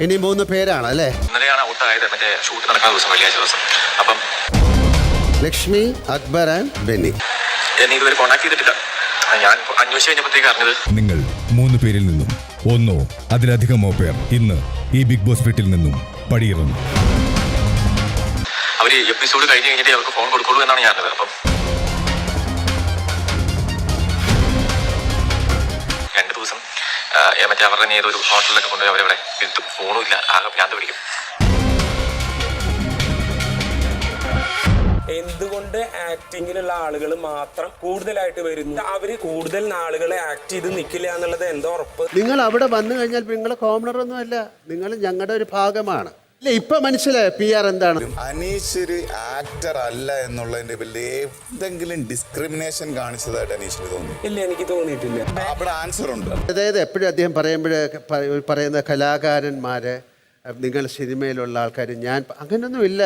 ഇനി മൂന്ന് പേരാണ് അല്ലേ? Lakshmi Akbar and Benny. നിങ്ങൾ മൂന്ന് പേരിൽ നിന്നും ഒന്നോ അതിലധികമോ പേർ ഇന്ന് ഈ ബിഗ് ബോസ് വീട്ടിൽ നിന്നും പടിയിറങ്ങും. അവർ എപ്പിസോഡ് കഴിഞ്ഞ് കഴിഞ്ഞിട്ട് അവർക്ക് ഫോൺ കൊടുക്കുള്ളൂ എന്നാണ് ഞാൻ അപ്പം മറ്റേ അവരുടെ നേരെ ഒരു ഹോട്ടലിലൊക്കെ കൊണ്ടുപോയി അവരവിടെ ഇരുത്തും. ഫോണും ഇല്ല. ആകെ ഭ്രാന്ത് പിടിക്കും. എന്തുകൊണ്ട് ആക്ടിങ്ങിലുള്ള ആളുകൾ മാത്രം കൂടുതലായിട്ട് വരുന്നു? അവർ കൂടുതൽ ആളുകളെ ആക്ട് ചെയ്ത് നിൽക്കില്ല എന്നുള്ളത് എന്തോ ഉറപ്പ്? നിങ്ങൾ അവിടെ വന്നു കഴിഞ്ഞാൽ നിങ്ങൾ കോമണർ ഒന്നും അല്ല നിങ്ങൾ ഞങ്ങളുടെ ഒരു ഭാഗമാണ്. ഇപ്പൊ മനസ്സിലായ പി ആർ എന്താണ്? അനീഷ് ഒരു ആക്ടർ അല്ല എന്നുള്ളതിന്റെ പേരിൽ ഏതെങ്കിലും ഡിസ്ക്രിമിനേഷൻ കാണിച്ചതായിട്ട് അനീഷിന് തോന്നി. ഇല്ല എനിക്ക് തോന്നിയിട്ടില്ല. അവിടെ ആൻസർ ഉണ്ട്. അതായത് എപ്പോഴും അദ്ദേഹം പറയുമ്പോൾ പറയുന്ന കലാകാരന്മാരെ നിങ്ങൾ സിനിമയിലുള്ള ആൾക്കാർ ഞാൻ അങ്ങനെയൊന്നും ഇല്ല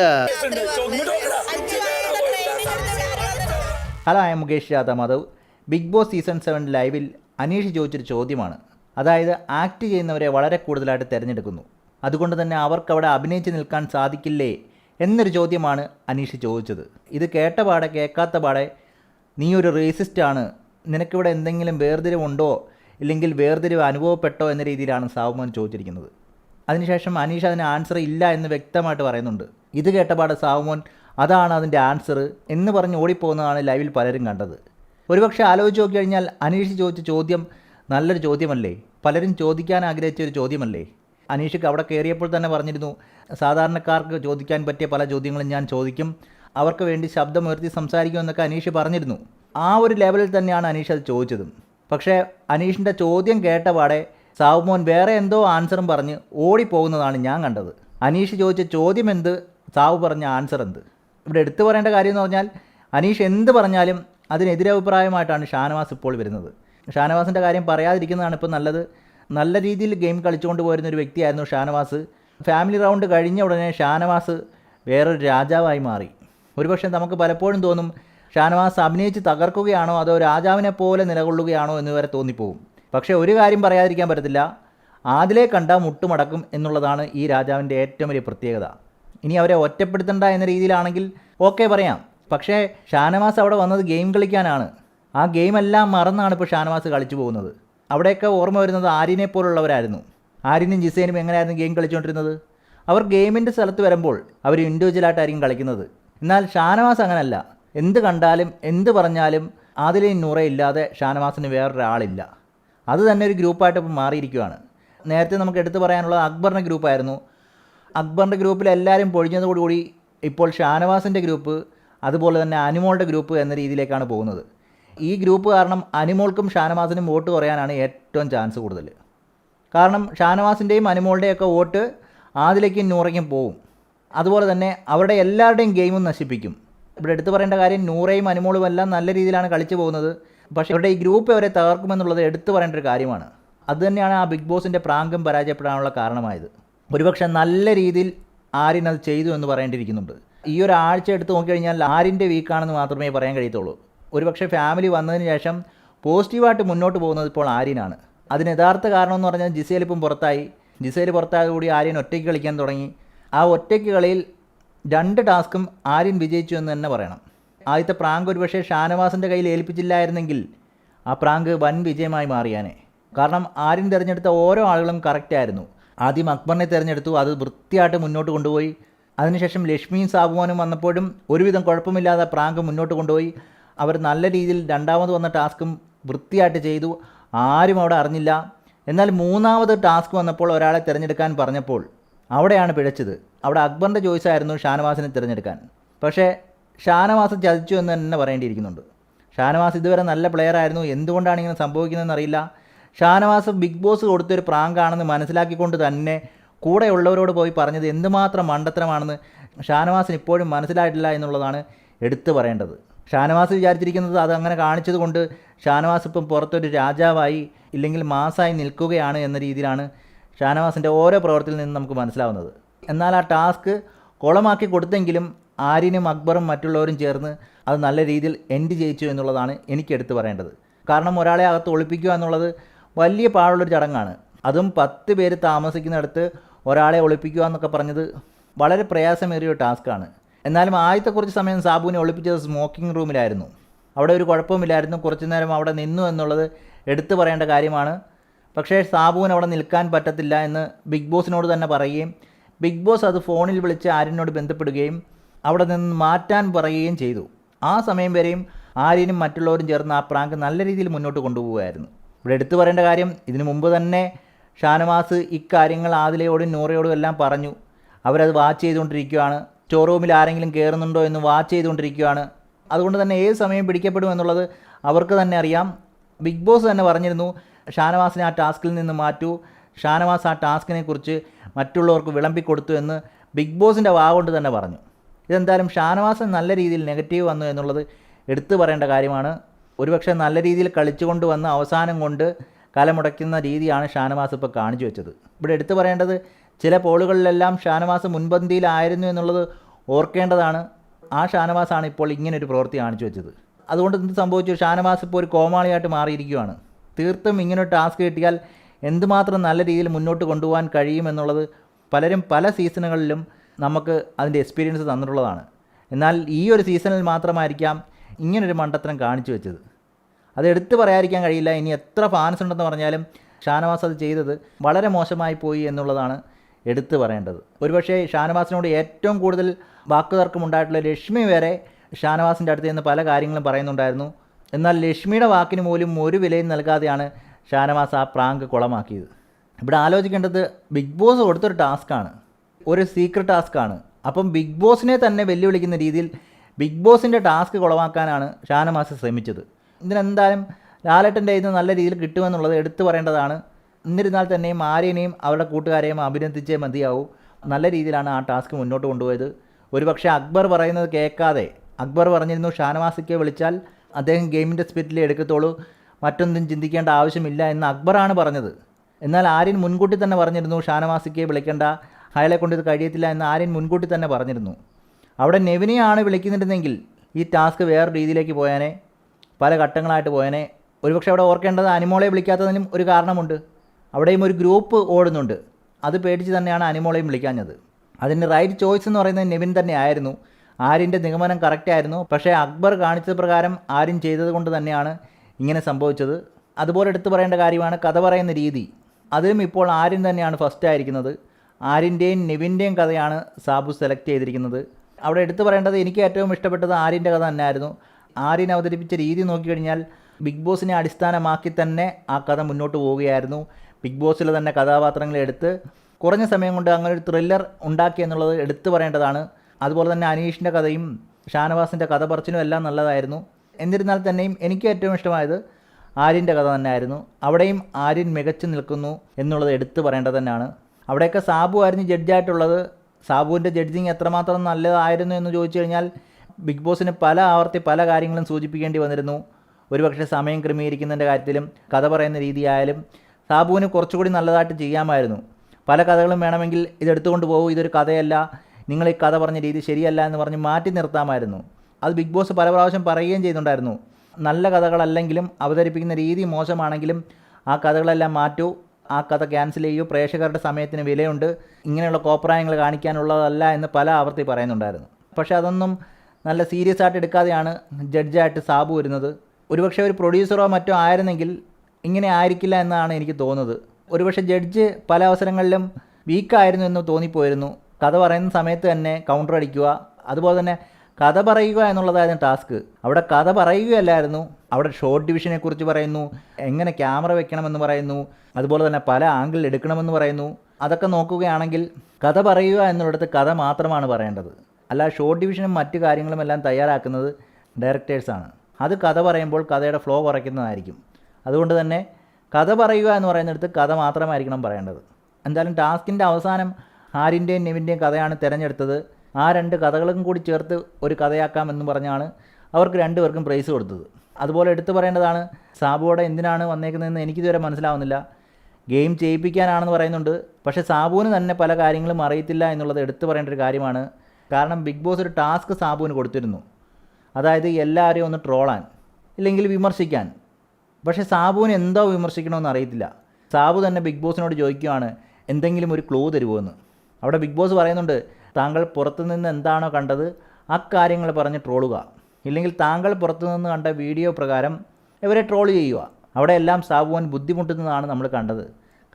hello I'm Mukesh Yadav Madhav big boss season seven ലൈവിൽ അനീഷ് ചോദിച്ചൊരു ചോദ്യമാണ്. അതായത് ആക്ട് ചെയ്യുന്നവരെ വളരെ കൂടുതലായിട്ട് തിരഞ്ഞെടുക്കുന്നു. അതുകൊണ്ട് തന്നെ അവർക്ക് അവിടെ അഭിനയിച്ച് നിൽക്കാൻ സാധിക്കില്ലേ എന്നൊരു ചോദ്യമാണ് അനീഷ് ചോദിച്ചത്. ഇത് കേട്ട പാടെ കേൾക്കാത്ത പാടെ നീ ഒരു റേസിസ്റ്റാണ് നിനക്കിവിടെ എന്തെങ്കിലും വേർതിരിവുണ്ടോ ഇല്ലെങ്കിൽ വേർതിരിവ് അനുഭവപ്പെട്ടോ എന്ന രീതിയിലാണ് സാവുമോൻ ചോദിച്ചിരിക്കുന്നത്. അതിനുശേഷം അനീഷ് അതിന് ആൻസർ ഇല്ല എന്ന് വ്യക്തമായിട്ട് പറയുന്നുണ്ട്. ഇത് കേട്ടപാട് സാവുമോൻ അതാണ് അതിന്റെ ആൻസർ എന്ന് പറഞ്ഞ് ഓടിപ്പോകുന്നതാണ് ലൈവിൽ പലരും കണ്ടത്. ഒരുപക്ഷെ ആലോചിച്ച് നോക്കി കഴിഞ്ഞാൽ അനീഷ് ചോദിച്ച ചോദ്യം നല്ലൊരു ചോദ്യമല്ലേ? പലരും ചോദിക്കാൻ ആഗ്രഹിച്ച ഒരു ചോദ്യമല്ലേ? അനീഷക്ക് അവിടെ കയറിയപ്പോൾ തന്നെ പറഞ്ഞിരുന്നു സാധാരണക്കാർക്ക് ചോദിക്കാൻ പറ്റിയ പല ചോദ്യങ്ങളും ഞാൻ ചോദിക്കും. അവർക്ക് വേണ്ടി ശബ്ദമുയർത്തി സംസാരിക്കുമെന്നൊക്കെ അനീഷ് പറഞ്ഞിരുന്നു. ആ ഒരു ലെവലിൽ തന്നെയാണ് അനീഷ് അത് ചോദിച്ചതും. പക്ഷേ അനീഷിന്റെ ചോദ്യം കേട്ടപാടെ സാവുമോൻ വേറെ എന്തോ ആൻസറും പറഞ്ഞ് ഓടിപ്പോകുന്നതാണ് ഞാൻ കണ്ടത്. അനീഷ് ചോദിച്ച ചോദ്യം എന്ത്? സാവു പറഞ്ഞ ആൻസർ എന്ത്? ഇവിടെ എടുത്തു പറയേണ്ട കാര്യം എന്ന് പറഞ്ഞാൽ അനീഷ് എന്ത് പറഞ്ഞാലും അതിനെതിരഭിപ്രായമായിട്ടാണ് ഷാനവാസ് ഇപ്പോൾ വരുന്നത്. ഷാനവാസിന്റെ കാര്യം പറയാതിരിക്കുന്നതാണ് ഇപ്പോൾ നല്ലത്. നല്ല രീതിയിൽ ഗെയിം കളിച്ചുകൊണ്ട് പോരുന്ന ഒരു വ്യക്തിയായിരുന്നു ഷാനവാസ്. ഫാമിലി റൗണ്ട് കഴിഞ്ഞ ഉടനെ ഷാനവാസ് വേറൊരു രാജാവായി മാറി. ഒരുപക്ഷെ നമുക്ക് പലപ്പോഴും തോന്നും ഷാനവാസ് അഭിനയിച്ച് തകർക്കുകയാണോ അതോ രാജാവിനെ പോലെ നിലകൊള്ളുകയാണോ എന്ന് വരെ തോന്നിപ്പോകും പക്ഷേ ഒരു കാര്യം പറയാതിരിക്കാൻ പറ്റത്തില്ല. ആദിലെ കണ്ട മുട്ടുമടക്കും എന്നുള്ളതാണ് ഈ രാജാവിന്റെ ഏറ്റവും വലിയ പ്രത്യേകത. ഇനി അവരെ ഒറ്റപ്പെടുത്തണ്ട എന്ന രീതിയിലാണെങ്കിൽ ഓക്കെ പറയാം. പക്ഷേ ഷാനവാസ് അവിടെ വന്നത് ഗെയിം കളിക്കാനാണ്. ആ ഗെയിമെല്ലാം മറന്നാണ് ഇപ്പോൾ ഷാനവാസ് കളിച്ചു പോകുന്നത്. അവിടെയൊക്കെ ഓർമ്മ വരുന്നത് ആര്യനെ പോലുള്ളവരായിരുന്നു. ആര്യനും ജിസേനും എങ്ങനെയായിരുന്നു ഗെയിം കളിച്ചുകൊണ്ടിരുന്നത്? അവർ ഗെയിമിന്റെ സ്ഥലത്ത് വരുമ്പോൾ അവർ ഇൻഡിവിജ്വലായിട്ടായിരിക്കും കളിക്കുന്നത്. എന്നാൽ ഷാനവാസ് അങ്ങനല്ല. എന്ത് കണ്ടാലും എന്ത് പറഞ്ഞാലും ആദിലെയും നൂറേ ഇല്ലാതെ ഷാനവാസിന് വേറൊരാളില്ല. അത് തന്നെ ഒരു ഗ്രൂപ്പായിട്ട് ഇപ്പോൾ മാറിയിരിക്കുകയാണ് നേരത്തെ നമുക്ക് എടുത്തു പറയാനുള്ളത് അക്ബറിന്റെ ഗ്രൂപ്പായിരുന്നു. അക്ബറിന്റെ ഗ്രൂപ്പിൽ എല്ലാവരും പൊഴിഞ്ഞതോടുകൂടി ഇപ്പോൾ ഷാനവാസിന്റെ ഗ്രൂപ്പ് അതുപോലെ തന്നെ അനുമോളുടെ ഗ്രൂപ്പ് എന്ന രീതിയിലേക്കാണ് പോകുന്നത്. ഈ ഗ്രൂപ്പ് കാരണം അനിമോൾക്കും ഷാനവാസിനും വോട്ട് കുറയാനാണ് ഏറ്റവും ചാൻസ് കൂടുതൽ. കാരണം ഷാനവാസിന്റെയും അനിമോളുടെയും ഒക്കെ വോട്ട് ആദിലേക്കും നൂറയ്ക്കും പോവും. അതുപോലെ തന്നെ അവരുടെ എല്ലാവരുടെയും ഗെയിമും നശിപ്പിക്കും. ഇവിടെ എടുത്തു പറയേണ്ട കാര്യം നൂറയും അനിമോളും എല്ലാം നല്ല രീതിയിലാണ് കളിച്ചു പോകുന്നത്. പക്ഷേ ഇവരുടെ ഈ ഗ്രൂപ്പ് അവരെ തകർക്കുമെന്നുള്ളത് എടുത്തു പറയേണ്ട ഒരു കാര്യമാണ്. അതുതന്നെയാണ് ആ ബിഗ് ബോസിന്റെ പ്രാങ്കം പരാജയപ്പെടാനുള്ള കാരണമായത്. ഒരുപക്ഷെ നല്ല രീതിയിൽ ആര്യൻ അത് ചെയ്തു എന്ന് പറയേണ്ടിയിരിക്കുന്നുണ്ട്. ഈ ഒരു ആഴ്ച എടുത്ത് നോക്കിക്കഴിഞ്ഞാൽ ആരിന്റെ വീക്കാണെന്ന് മാത്രമേ പറയാൻ കഴിയത്തുള്ളൂ. ഒരുപക്ഷെ ഫാമിലി വന്നതിന് ശേഷം പോസിറ്റീവായിട്ട് മുന്നോട്ട് പോകുന്നത് ഇപ്പോൾ ആര്യനാണ്. അതിന് യഥാർത്ഥ കാരണം എന്ന് പറഞ്ഞാൽ ജിസേൽ ഇപ്പം പുറത്തായി. ജിസേൽ പുറത്തായതുകൂടി ആര്യൻ ഒറ്റയ്ക്ക് കളിക്കാൻ തുടങ്ങി. ആ ഒറ്റയ്ക്ക് കളിയിൽ രണ്ട് ടാസ്കും ആര്യൻ വിജയിച്ചു എന്ന് തന്നെ പറയണം. ആദ്യത്തെ പ്രാങ്ക് ഒരുപക്ഷെ ഷാനവാസിന്റെ കയ്യിൽ ഏൽപ്പിച്ചില്ലായിരുന്നെങ്കിൽ ആ പ്രാങ്ക് വൻ വിജയമായി മാറിയാനേ. കാരണം ആര്യൻ തിരഞ്ഞെടുത്ത ഓരോ ആളുകളും കറക്റ്റായിരുന്നു ആദ്യം അക്ബറിനെ തിരഞ്ഞെടുത്തു അത് വൃത്തിയായിട്ട് മുന്നോട്ട് കൊണ്ടുപോയി. അതിനുശേഷം ലക്ഷ്മിയും സാബുവാനും വന്നപ്പോഴും ഒരുവിധം കുഴപ്പമില്ലാതെ പ്രാങ്ക് മുന്നോട്ട് കൊണ്ടുപോയി. അവർ നല്ല രീതിയിൽ രണ്ടാമത് വന്ന ടാസ്കും വൃത്തിയായിട്ട് ചെയ്തു. ആരും അവിടെ അറിഞ്ഞില്ല. എന്നാൽ മൂന്നാമത് ടാസ്ക് വന്നപ്പോൾ ഒരാളെ തിരഞ്ഞെടുക്കാൻ പറഞ്ഞപ്പോൾ അവിടെയാണ് പിഴച്ചത്. അവിടെ അക്ബറിന്റെ ചോയ്സ് ആയിരുന്നു ഷാനവാസിനെ തിരഞ്ഞെടുക്കാൻ. പക്ഷേ ഷാനവാസ് ചതിച്ചു എന്ന് തന്നെ പറയേണ്ടിയിരിക്കുന്നുണ്ട്. ഷാനവാസ് ഇതുവരെ നല്ല പ്ലെയർ ആയിരുന്നു. എന്തുകൊണ്ടാണ് ഇങ്ങനെ സംഭവിക്കുന്നതെന്ന് അറിയില്ല. ഷാനവാസ് ബിഗ് ബോസ് കൊടുത്തൊരു പ്രാങ്കാണെന്ന് മനസ്സിലാക്കിക്കൊണ്ട് തന്നെ കൂടെയുള്ളവരോട് പോയി പറഞ്ഞത് എന്തുമാത്രം മണ്ടത്തരമാണെന്ന് ഷാനവാസിന് ഇപ്പോഴും മനസ്സിലായിട്ടില്ല എന്നുള്ളതാണ് എടുത്തു പറയേണ്ടത്. ഷാനവാസ് വിചാരിച്ചിരിക്കുന്നത് അത് അങ്ങനെ കാണിച്ചത് കൊണ്ട് ഷാനവാസ് ഇപ്പം പുറത്തൊരു രാജാവായി ഇല്ലെങ്കിൽ മാസായി നിൽക്കുകയാണ് എന്ന രീതിയിലാണ് ഷാനവാസിന്റെ ഓരോ പ്രവർത്തിയിൽ നിന്ന് നമുക്ക് മനസ്സിലാവുന്നത്. എന്നാൽ ആ ടാസ്ക് കുളമാക്കി കൊടുത്തെങ്കിലും ആര്യനും അക്ബറും മറ്റുള്ളവരും ചേർന്ന് അത് നല്ല രീതിയിൽ എൻഡ് ചെയ്യിച്ചു എന്നുള്ളതാണ് എനിക്ക് എടുത്തു പറയേണ്ടത്. കാരണം ഒരാളെ അകത്ത് ഒളിപ്പിക്കുക എന്നുള്ളത് വലിയ പാടുള്ളൊരു ചടങ്ങാണ്. അതും പത്ത് പേര് താമസിക്കുന്നിടത്ത് ഒരാളെ ഒളിപ്പിക്കുക എന്നൊക്കെ പറഞ്ഞത് വളരെ പ്രയാസമേറിയ ടാസ്ക്കാണ് എന്നാലും ആദ്യത്തെ കുറച്ച് സമയം സാബുവിനെ ഒളിപ്പിച്ചത് സ്മോക്കിംഗ് റൂമിലായിരുന്നു അവിടെ ഒരു കുഴപ്പമില്ലായിരുന്നു കുറച്ചു നേരം അവിടെ നിന്നു എന്നുള്ളത് എടുത്തു പറയേണ്ട കാര്യമാണ്. പക്ഷേ സാബുവിന് അവിടെ നിൽക്കാൻ പറ്റത്തില്ല എന്ന് ബിഗ് ബോസിനോട് തന്നെ പറയുകയും ബിഗ് ബോസ് അത് ഫോണിൽ വിളിച്ച് ആര്യനോട് ബന്ധപ്പെടുകയും അവിടെ നിന്ന് മാറ്റാൻ പറയുകയും ചെയ്തു. ആ സമയം വരെയും ആര്യനും മറ്റുള്ളവരും ചേർന്ന് ആ പ്രാങ്ക് നല്ല രീതിയിൽ മുന്നോട്ട് കൊണ്ടുപോകുമായിരുന്നു ഇവിടെ എടുത്തു പറയേണ്ട കാര്യം ഇതിനു മുമ്പ് തന്നെ ഷാനവാസ് ഇക്കാര്യങ്ങൾ ആദിലയോടും നൂറയോടും എല്ലാം പറഞ്ഞു. അവരത് വാച്ച് ചെയ്തുകൊണ്ടിരിക്കുകയാണ്. സ്റ്റോർ റൂമിൽ ആരെങ്കിലും കയറുന്നുണ്ടോ എന്ന് വാച്ച് ചെയ്തുകൊണ്ടിരിക്കുകയാണ്. അതുകൊണ്ട് തന്നെ ഏത് സമയം പിടിക്കപ്പെടും എന്നുള്ളത് അവർക്ക് തന്നെ അറിയാം. ബിഗ് ബോസ് തന്നെ പറഞ്ഞിരുന്നു ഷാനവാസിനെ ആ ടാസ്കിൽ നിന്ന് മാറ്റൂ. ഷാനവാസ് ആ ടാസ്കിനെ കുറിച്ച് മറ്റുള്ളവർക്ക് വിളമ്പിക്കൊടുത്തു എന്ന് ബിഗ് ബോസിന്റെ വാ കൊണ്ട് തന്നെ പറഞ്ഞു. ഇതെന്തായാലും ഷാനവാസൻ നല്ല രീതിയിൽ നെഗറ്റീവ് വന്നു എന്നുള്ളത് എടുത്തു പറയേണ്ട കാര്യമാണ്. ഒരുപക്ഷെ നല്ല രീതിയിൽ കളിച്ചുകൊണ്ട് വന്ന് അവസാനം കൊണ്ട് കലമുടയ്ക്കുന്ന രീതിയാണ് ഷാനവാസ് ഇപ്പോൾ കാണിച്ചു വെച്ചത്. ഇവിടെ എടുത്തു പറയേണ്ടത് ചില പോളുകളിലെല്ലാം ഷാനവാസ് മുൻപന്തിയിലായിരുന്നു എന്നുള്ളത് ഓർക്കേണ്ടതാണ്. ആ ഷാനവാസാണ് ഇപ്പോൾ ഇങ്ങനൊരു പ്രവൃത്തി കാണിച്ചു വെച്ചത്. അതുകൊണ്ട് എന്ത് സംഭവിച്ചു? ഷാനവാസ് ഇപ്പോൾ ഒരു കോമാളിയായിട്ട് മാറിയിരിക്കുകയാണ്. തീർത്തും ഇങ്ങനെ ടാസ്ക് കിട്ടിയാൽ എന്തുമാത്രം നല്ല രീതിയിൽ മുന്നോട്ട് കൊണ്ടുപോകാൻ കഴിയുമെന്നുള്ളത് പലരും പല സീസണുകളിലും നമുക്ക് അതിന്റെ എക്സ്പീരിയൻസ് തന്നിട്ടുള്ളതാണ്. എന്നാൽ ഈ ഒരു സീസണിൽ മാത്രമായിരിക്കാം ഇങ്ങനൊരു മണ്ടത്തരം കാണിച്ചു വെച്ചത്. അത് എടുത്തു പറയാതിരിക്കാൻ കഴിയില്ല. ഇനി എത്ര ഫാൻസ് ഉണ്ടെന്ന് പറഞ്ഞാലും ഷാനവാസ് അത് ചെയ്തത് വളരെ മോശമായി പോയി എന്നുള്ളതാണ് എടുത്തു പറയേണ്ടത്. ഒരുപക്ഷേ ഷാനവാസിനോട് ഏറ്റവും കൂടുതൽ വാക്കുതർക്കമുണ്ടായിട്ടുള്ള ലക്ഷ്മി വരെ ഷാനവാസിന്റെ അടുത്ത് നിന്ന് പല കാര്യങ്ങളും പറയുന്നുണ്ടായിരുന്നു. എന്നാൽ ലക്ഷ്മിയുടെ വാക്കിന് പോലും ഒരു വിലയും നൽകാതെയാണ് ഷാനവാസ് ആ പ്രാങ്ക് കുളമാക്കിയത്. ഇവിടെ ആലോചിക്കേണ്ടത് ബിഗ് ബോസ് കൊടുത്തൊരു ടാസ്ക്കാണ്. ഒരു സീക്രട്ട് ടാസ്ക്കാണ്. അപ്പം ബിഗ് ബോസിനെ തന്നെ വെല്ലുവിളിക്കുന്ന രീതിയിൽ ബിഗ് ബോസിന്റെ ടാസ്ക് കുളമാക്കാനാണ് ഷാനവാസ് ശ്രമിച്ചത്. ഇതിനെന്തായാലും ലാലേട്ടന്റെ ഇത് നല്ല രീതിയിൽ കിട്ടുമെന്നുള്ളത് എടുത്തു പറയേണ്ടതാണ്. എന്നിരുന്നാൽ തന്നെയും ആര്യനെയും അവരുടെ കൂട്ടുകാരെയും അഭിനന്ദിച്ചേ മതിയാവും. നല്ല രീതിയിലാണ് ആ ടാസ്ക് മുന്നോട്ട് കൊണ്ടുപോയത്. ഒരുപക്ഷെ അക്ബർ പറയുന്നത് കേൾക്കാതെ അക്ബർ പറഞ്ഞിരുന്നു ഷാനവാസിക്ക് വിളിച്ചാൽ അദ്ദേഹം ഗെയിമിന്റെ സ്പിരിറ്റിൽ എടുക്കത്തുള്ളൂ. മറ്റൊന്നും ചിന്തിക്കേണ്ട ആവശ്യമില്ല എന്ന് അക്ബറാണ് പറഞ്ഞത്. എന്നാൽ ആര്യൻ മുൻകൂട്ടി തന്നെ പറഞ്ഞിരുന്നു ഷാനവാസിക്ക് വിളിക്കേണ്ട അയാളെ കൊണ്ട് ഇത് കഴിയത്തില്ല എന്ന് ആര്യൻ മുൻകൂട്ടി തന്നെ പറഞ്ഞിരുന്നു. അവിടെ നെവിനെയാണ് വിളിക്കുന്നുണ്ടെങ്കിൽ ഈ ടാസ്ക് വേറെ രീതിയിലേക്ക് പോയാനേ പല ഘട്ടങ്ങളായിട്ട് പോയാനേ. ഒരുപക്ഷെ അവിടെ ഓർക്കേണ്ടത് അനിമോളെ വിളിക്കാത്തതിനും ഒരു കാരണമുണ്ട്. അവിടെയും ഒരു ഗ്രൂപ്പ് ഓടുന്നുണ്ട്. അത് പേടിച്ച് തന്നെയാണ് അനിമോളെയും വിളിക്കാഞ്ഞത്. അതിന് റൈറ്റ് ചോയ്സ് എന്ന് പറയുന്നത് നെവിൻ തന്നെ ആയിരുന്നു. ആര്യന്റെ നിഗമനം കറക്റ്റ് ആയിരുന്നു. പക്ഷേ അക്ബർ കാണിച്ചത് പ്രകാരം ആര്യൻ ചെയ്തത് കൊണ്ട് തന്നെയാണ് ഇങ്ങനെ സംഭവിച്ചത്. അതുപോലെ എടുത്തു പറയേണ്ട കാര്യമാണ് കഥ പറയുന്ന രീതി. അതിലും ഇപ്പോൾ ആര്യൻ തന്നെയാണ് ഫസ്റ്റ് ആയിരിക്കുന്നത്. ആര്യന്റെയും നെവിന്റെയും കഥയാണ് സാബു സെലക്ട് ചെയ്തിരിക്കുന്നത്. അവിടെ എടുത്തു പറയേണ്ടത് എനിക്ക് ഏറ്റവും ഇഷ്ടപ്പെട്ടത് ആര്യന്റെ കഥ തന്നെയായിരുന്നു. ആര്യൻ അവതരിപ്പിച്ച രീതി നോക്കിക്കഴിഞ്ഞാൽ ബിഗ് ബോസിനെ അടിസ്ഥാനമാക്കി തന്നെ ആ കഥ മുന്നോട്ട് പോവുകയായിരുന്നു. ബിഗ് ബോസിലെ തന്നെ കഥാപാത്രങ്ങളെ എടുത്ത് കുറഞ്ഞ സമയം കൊണ്ട് അങ്ങനെ ഒരു ത്രില്ലർ ഉണ്ടാക്കി എന്നുള്ളത് എടുത്തു പറയേണ്ടതാണ്. അതുപോലെ തന്നെ അനീഷിന്റെ കഥയും ഷാനവാസിന്റെ കഥ പറച്ചിലും എല്ലാം നല്ലതായിരുന്നു. എന്നിരുന്നാൽ തന്നെയും എനിക്ക് ഏറ്റവും ഇഷ്ടമായത് ആര്യന്റെ കഥ തന്നെയായിരുന്നു. അവിടെയും ആര്യൻ മികച്ചു നിൽക്കുന്നു എന്നുള്ളത് എടുത്തു പറയേണ്ടത് തന്നെയാണ്. അവിടെയൊക്കെ സാബു ആയിരുന്നു ജഡ്ജായിട്ടുള്ളത് സാബുവിന്റെ ജഡ്ജിങ് എത്രമാത്രം നല്ലതായിരുന്നു എന്ന് ചോദിച്ചു കഴിഞ്ഞാൽ ബിഗ് ബോസിന് പല ആവർത്തി പല കാര്യങ്ങളും സൂചിപ്പിക്കേണ്ടി വന്നിരുന്നു. ഒരുപക്ഷെ സമയം ക്രമീകരിക്കുന്നതിന്റെ കാര്യത്തിലും കഥ പറയുന്ന രീതിയായാലും സാബുവിന് കുറച്ചുകൂടി നല്ലതായിട്ട് ചെയ്യാമായിരുന്നു. പല കഥകളും വേണമെങ്കിൽ ഇതെടുത്തുകൊണ്ട് പോകും ഇതൊരു കഥയല്ല. നിങ്ങൾ ഈ കഥ പറഞ്ഞ രീതി ശരിയല്ല എന്ന് പറഞ്ഞ് മാറ്റി നിർത്താമായിരുന്നു. അത് ബിഗ് ബോസ് പല പ്രാവശ്യം പറയുകയും ചെയ്യുന്നുണ്ടായിരുന്നു നല്ല കഥകളല്ലെങ്കിലും അവതരിപ്പിക്കുന്ന രീതി മോശമാണെങ്കിലും ആ കഥകളെല്ലാം മാറ്റൂ. ആ കഥ ക്യാൻസൽ ചെയ്യൂ. പ്രേക്ഷകരുടെ സമയത്തിന് വിലയുണ്ട്. ഇങ്ങനെയുള്ള കോപ്രായങ്ങൾ കാണിക്കാനുള്ളതല്ല എന്ന് പല ആവർത്തി പറയുന്നുണ്ടായിരുന്നു. പക്ഷേ അതൊന്നും നല്ല സീരിയസ് ആയിട്ട് എടുക്കാതെയാണ് ജഡ്ജായിട്ട് സാബു വരുന്നത്. ഒരുപക്ഷെ ഒരു പ്രൊഡ്യൂസറോ മറ്റോ ആയിരുന്നെങ്കിൽ ഇങ്ങനെ ആയിരിക്കില്ല എന്നാണ് എനിക്ക് തോന്നുന്നത്. ഒരുപക്ഷെ ജഡ്ജ് പല അവസരങ്ങളിലും വീക്കായിരുന്നു എന്ന് തോന്നിപ്പോയിരുന്നു. കഥ പറയുന്ന സമയത്ത് തന്നെ കൗണ്ടർ അടിക്കുക അതുപോലെ തന്നെ കഥ പറയുക എന്നുള്ളതായിരുന്നു ടാസ്ക് അവിടെ കഥ പറയുകയല്ലായിരുന്നു. അവിടെ ഷോർട്ട് ഡിവിഷനെ കുറിച്ച് പറയുന്നു എങ്ങനെ ക്യാമറ വെക്കണമെന്ന് പറയുന്നു അതുപോലെ തന്നെ പല ആംഗിളിൽ എടുക്കണമെന്ന് പറയുന്നു. അതൊക്കെ നോക്കുകയാണെങ്കിൽ കഥ പറയുക എന്നുള്ളിടത്ത് കഥ മാത്രമാണ് പറയേണ്ടത്. അല്ല ഷോർട്ട് ഡിവിഷനും മറ്റു കാര്യങ്ങളും എല്ലാം തയ്യാറാക്കുന്നത് ഡയറക്ടേഴ്സാണ് അത് കഥ പറയുമ്പോൾ കഥയുടെ ഫ്ലോ കുറയ്ക്കുന്നതായിരിക്കും. അതുകൊണ്ട് തന്നെ കഥ പറയുക എന്ന് പറയുന്നിടത്ത് കഥ മാത്രമായിരിക്കണം പറയേണ്ടത്. എന്തായാലും ടാസ്കിന്റെ അവസാനം ആരിന്റെയും നെവിന്റെയും കഥയാണ് തിരഞ്ഞെടുത്തത്. ആ രണ്ട് കഥകളും കൂടി ചേർത്ത് ഒരു കഥയാക്കാം എന്ന് പറഞ്ഞാണ് അവർക്ക് രണ്ടുപേർക്കും പ്രൈസ് കൊടുത്തത്. അതുപോലെ എടുത്തു പറയേണ്ടതാണ് സാബുവോടെ എന്തിനാണ് വന്നേക്കുന്നതെന്ന് എനിക്കിതുവരെ മനസ്സിലാവുന്നില്ല. ഗെയിം ചെയ്യിപ്പിക്കാനാണെന്ന് പറയുന്നുണ്ട്. പക്ഷേ സാബുവിന് തന്നെ പല കാര്യങ്ങളും അറിയത്തില്ല എന്നുള്ളത് എടുത്തു പറയേണ്ട ഒരു കാര്യമാണ്. കാരണം ബിഗ് ബോസ് ഒരു ടാസ്ക് സാബുവിന് കൊടുത്തിരുന്നു. അതായത് എല്ലാവരെയും ഒന്ന് ട്രോളാൻ ഇല്ലെങ്കിൽ വിമർശിക്കാൻ. പക്ഷേ സാബുവിന് എന്താ വിമർശിക്കണമെന്ന് അറിയത്തില്ല. സാബു തന്നെ ബിഗ് ബോസിനോട് ചോദിക്കുകയാണ് എന്തെങ്കിലും ഒരു ക്ലൂ തരുമോയെന്ന് അവിടെ ബിഗ് ബോസ് പറയുന്നുണ്ട് താങ്കൾ പുറത്തുനിന്ന് എന്താണോ കണ്ടത് ആ കാര്യങ്ങൾ പറഞ്ഞ് ട്രോളുക. ഇല്ലെങ്കിൽ താങ്കൾ പുറത്തുനിന്ന് കണ്ട വീഡിയോ പ്രകാരം ഇവരെ ട്രോൾ ചെയ്യുക. അവിടെ എല്ലാം സാബുവൻ ബുദ്ധിമുട്ടുന്നതാണ് നമ്മൾ കണ്ടത്.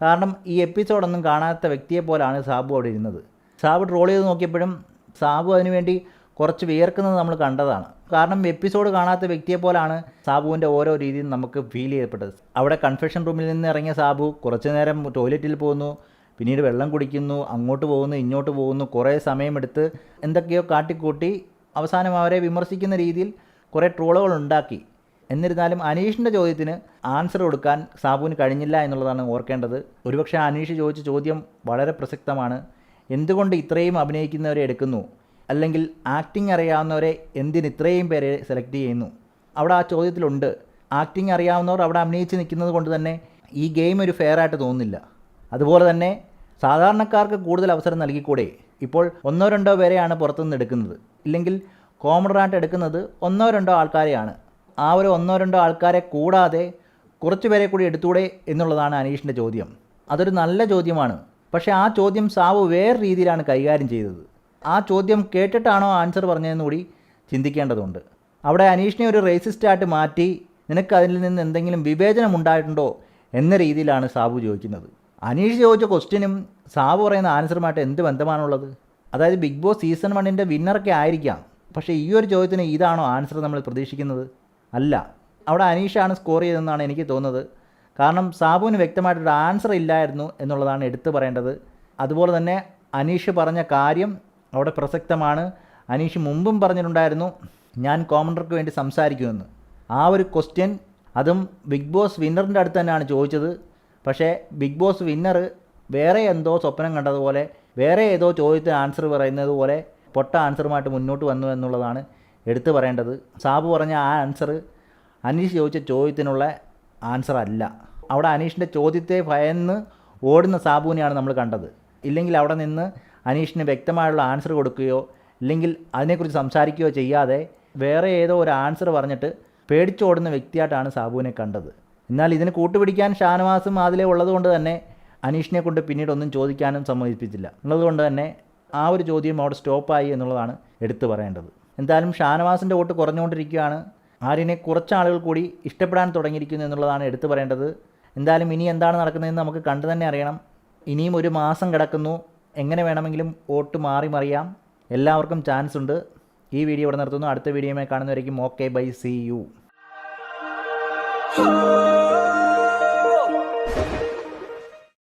കാരണം ഈ എപ്പിസോഡൊന്നും കാണാത്ത വ്യക്തിയെ പോലാണ് സാബു അവിടെ ഇരുന്നത്? സാബു ട്രോൾ ചെയ്ത് നോക്കിയപ്പോഴും സാബു അതിനുവേണ്ടി കുറച്ച് വിയർക്കുന്നത് നമ്മൾ കണ്ടതാണ്. കാരണം എപ്പിസോഡ് കാണാത്ത വ്യക്തിയെ പോലാണ് സാബുവിന്റെ ഓരോ രീതിയും നമുക്ക് ഫീൽ ചെയ്യപ്പെട്ടത്. അവിടെ കൺഫെഷൻ റൂമിൽ നിന്ന് ഇറങ്ങിയ സാബു കുറച്ച് നേരം ടോയ്ലറ്റിൽ പോകുന്നു. പിന്നീട് വെള്ളം കുടിക്കുന്നു അങ്ങോട്ട് പോകുന്നു ഇങ്ങോട്ട് പോകുന്നു കുറേ സമയമെടുത്ത് എന്തൊക്കെയോ കാട്ടിക്കൂട്ടി അവസാനം അവരെ വിമർശിക്കുന്ന രീതിയിൽ കുറേ ട്രോളുകൾ ഉണ്ടാക്കി. എന്നിരുന്നാലും അനീഷിന്റെ ചോദ്യത്തിന് ആൻസർ കൊടുക്കാൻ സാബുവിന് കഴിഞ്ഞില്ല എന്നുള്ളതാണ് ഓർക്കേണ്ടത്. ഒരുപക്ഷെ അനീഷ് ചോദിച്ച ചോദ്യം വളരെ പ്രസക്തമാണ്. എന്തുകൊണ്ട് ഇത്രയും അഭിനയിക്കുന്നവരെ എടുക്കുന്നു? അല്ലെങ്കിൽ ആക്ടിങ് അറിയാവുന്നവരെ എന്തിന് ഇത്രയും പേരെ സെലക്ട് ചെയ്യുന്നു? അവിടെ ആ ചോദ്യത്തിലുണ്ട്. ആക്ടിങ് അറിയാവുന്നവർ അവിടെ അഭിനയിച്ച് നിൽക്കുന്നത് കൊണ്ട് തന്നെ ഈ ഗെയിം ഒരു ഫെയർ ആയിട്ട് തോന്നുന്നില്ല. അതുപോലെ തന്നെ സാധാരണക്കാർക്ക് കൂടുതൽ അവസരം നൽകിക്കൂടെ? ഇപ്പോൾ ഒന്നോ രണ്ടോ പേരെയാണ് പുറത്തുനിന്ന് എടുക്കുന്നത്. ഇല്ലെങ്കിൽ കോമഡറായിട്ട് എടുക്കുന്നത് ഒന്നോ രണ്ടോ ആൾക്കാരെയാണ്. ആ ഒരു ഒന്നോ രണ്ടോ ആൾക്കാരെ കൂടാതെ കുറച്ച് പേരെ കൂടി എടുത്തൂടെ എന്നുള്ളതാണ് അനീഷിന്റെ ചോദ്യം. അതൊരു നല്ല ചോദ്യമാണ്. പക്ഷേ ആ ചോദ്യം സാവു വേറെ രീതിയിലാണ് കൈകാര്യം ചെയ്തത്. ആ ചോദ്യം കേട്ടിട്ടാണോ ആൻസർ പറഞ്ഞതെന്ന് കൂടി ചിന്തിക്കേണ്ടതുണ്ട്. അവിടെ അനീഷിനെ ഒരു റേസിസ്റ്റായിട്ട് മാറ്റി നിനക്ക് അതിൽ നിന്ന് എന്തെങ്കിലും വിവേചനം ഉണ്ടായിട്ടുണ്ടോ എന്ന രീതിയിലാണ് സാബു ചോദിക്കുന്നത്. അനീഷ് ചോദിച്ച ക്വസ്റ്റ്യനും സാബു പറയുന്ന ആൻസറുമായിട്ട് എന്ത് ബന്ധമാണുള്ളത്? അതായത് ബിഗ് ബോസ് സീസൺ വണ്ണിന്റെ വിന്നറൊക്കെ ആയിരിക്കാം. പക്ഷേ ഈ ഒരു ചോദ്യത്തിന് ഇതാണോ ആൻസർ നമ്മൾ പ്രതീക്ഷിക്കുന്നത്? അല്ല. അവിടെ അനീഷാണ് സ്കോർ ചെയ്തതെന്നാണ് എനിക്ക് തോന്നുന്നത്. കാരണം സാബുവിന് വ്യക്തമായിട്ടൊരു ആൻസർ ഇല്ലായിരുന്നു എന്നുള്ളതാണ് എടുത്തു പറയേണ്ടത്. അതുപോലെ തന്നെ അനീഷ് പറഞ്ഞ കാര്യം അവിടെ പ്രസക്തമാണ്. അനീഷ് മുമ്പും പറഞ്ഞിട്ടുണ്ടായിരുന്നു ഞാൻ കോമണ്ടർക്ക് വേണ്ടി സംസാരിക്കുമെന്ന്. ആ ഒരു ക്വസ്റ്റ്യൻ അതും ബിഗ് ബോസ് വിന്നറിന്റെ അടുത്ത് തന്നെയാണ് ചോദിച്ചത്. പക്ഷേ ബിഗ് ബോസ് വിന്നർ വേറെ എന്തോ സ്വപ്നം കണ്ടതുപോലെ വേറെ ഏതോ ചോദ്യത്തിന് ആൻസർ പറയുന്നത് പോലെ പൊട്ട ആൻസറുമായിട്ട് മുന്നോട്ട് വന്നു എന്നുള്ളതാണ് എടുത്തു പറയേണ്ടത്. സാബു പറഞ്ഞ ആ ആൻസർ അനീഷ് ചോദിച്ച ചോദ്യത്തിനുള്ള ആൻസർ അല്ല. അവിടെ അനീഷിന്റെ ചോദ്യത്തെ ഭയന്ന് ഓടുന്ന സാബുവിനെയാണ് നമ്മൾ കണ്ടത്. ഇല്ലെങ്കിൽ അവിടെ നിന്ന് അനീഷിന് വ്യക്തമായുള്ള ആൻസർ കൊടുക്കുകയോ അല്ലെങ്കിൽ അതിനെക്കുറിച്ച് സംസാരിക്കുകയോ ചെയ്യാതെ വേറെ ഏതോ ഒരു ആൻസർ പറഞ്ഞിട്ട് പേടിച്ചോടുന്ന വ്യക്തിയായിട്ടാണ് സാബുവിനെ കണ്ടത്. എന്നാൽ ഇതിന് കൂട്ടുപിടിക്കാൻ ഷാനവാസും അതിലെ ഉള്ളതുകൊണ്ട് തന്നെ അനീഷിനെ കൊണ്ട് പിന്നീട് ഒന്നും ചോദിക്കാനും സമ്മതിപ്പിച്ചില്ല. ഉള്ളതുകൊണ്ട് തന്നെ ആ ഒരു ചോദ്യം അവിടെ സ്റ്റോപ്പായി എന്നുള്ളതാണ് എടുത്തു പറയേണ്ടത്. എന്തായാലും ഷാനവാസിന്റെ വോട്ട് കുറഞ്ഞുകൊണ്ടിരിക്കുകയാണ്. ആര്യനെ കുറച്ച് ആളുകൾ കൂടി ഇഷ്ടപ്പെടാൻ തുടങ്ങിയിരിക്കുന്നു എന്നുള്ളതാണ് എടുത്തു പറയേണ്ടത്. എന്തായാലും ഇനി എന്താണ് നടക്കുന്നതെന്ന് നമുക്ക് കണ്ടു തന്നെ അറിയണം. ഇനിയും ഒരു മാസം കിടക്കുന്നു. എങ്ങനെ വേണമെങ്കിലും വോട്ട് മാറി മറിയാം. എല്ലാവർക്കും ചാൻസ് ഉണ്ട്. ഈ വീഡിയോ ഇവിടെ നിർത്തുന്നു. അടുത്ത വീഡിയോയുമായി കാണുന്നവരേക്കും ഓക്കെ ബൈ സി യു